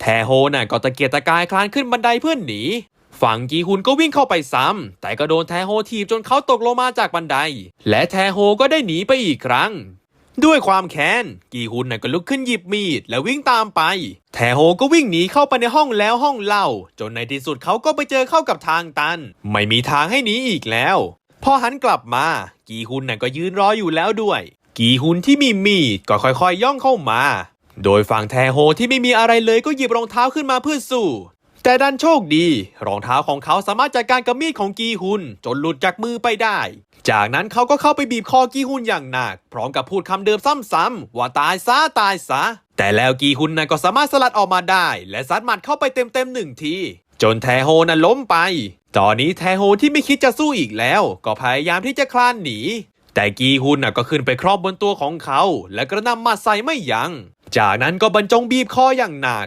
แทโฮน่ะก็ตะเกียกตะกายคลานขึ้นบันไดเพื่อนหนี ฝั่งกีฮุนก็วิ่งเข้าไปซ้ำ แต่ก็โดนแทโฮทีบจนเขาตกลงมาจากบันได และแทโฮก็ได้หนีไปอีกครั้ง ด้วยความแค้น กีฮุนน่ะก็ลุกขึ้นหยิบมีด และวิ่งตามไป แทโฮก็วิ่งหนีเข้าไปในห้องแล้วห้องเล่า จนในที่สุดเขาก็ไปเจอเข้ากับทางตัน ไม่มีทางให้หนีอีกแล้ว พอหันกลับมา กีฮุนน่ะก็ยืนรออยู่แล้วด้วย กีฮุนที่มีมีดก็ค่อยๆ ย่องเข้ามา โดยฝั่งแทโฮที่ไม่มีอะไรเลยก็หยิบรองเท้าขึ้นมาเพื่อสู้ แต่ดันโชคดี รองเท้าของเขาสามารถจัดการกับมีดของกีฮุนจนหลุดจากมือไปได้ จากนั้นเขาก็เข้าไปบีบคอกีฮุนอย่างหนัก พร้อมกับพูดคำเดิมซ้ำๆว่าตายซะตายซะ แต่แล้วกีฮุนนั้นก็สามารถสลัดออกมาได้ และซัดหมัดเข้าไปเต็มๆหนึ่งทีจนแทโฮนั้นล้มไป ตอนนี้แทโฮที่ไม่คิดจะสู้อีกแล้ว ก็พยายามที่จะคลานหนี แต่กีฮุนน่ะก็ขึ้นไปครอบบนตัวของเขา และกระนำหมัดใส่ไม่ยัง้ง จากนั้นก็บรรจงบีบคออย่างหนัก